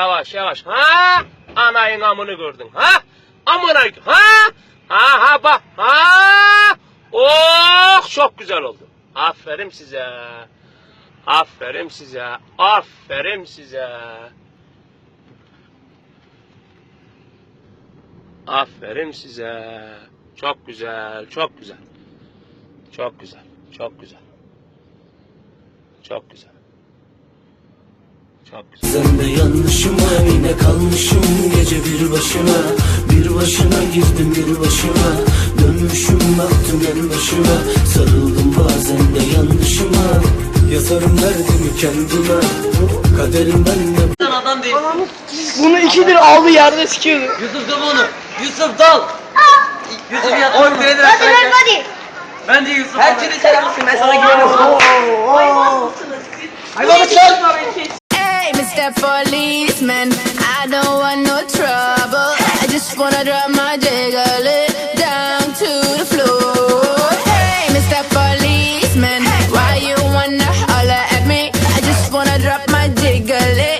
Yavaş yavaş. Ha? Anayın amını gördün. Ha? Amına ha? Ha ha bak. Ha? Oh çok güzel oldu. Aferin size. Aferin size. Aferin size. Aferin size. Çok güzel, çok güzel. Çok güzel, çok güzel. Çok güzel. Ben de yanlışıma yine kalmışım gece bir başına Bir başına girdim bir başına Dönmüşüm baktım en başıma Sarıldım bazen de yanlışıma Yazarım derdimi kendime Kaderim de adam değil. Bunu ikidir aldı yerde sikiyordu. Yusuf dal onu. Yusuf dal. Yusuf yat. Oy biledir Hadi hadi. Ben de Yusuf. Her türlü sen yapmışsın. Ben sana güveniyorum. Mr. Policeman, I don't want no trouble. I just wanna drop my jiggle down to the floor. Hey, Mr. Policeman, why you wanna holler at me? I just wanna drop my jiggle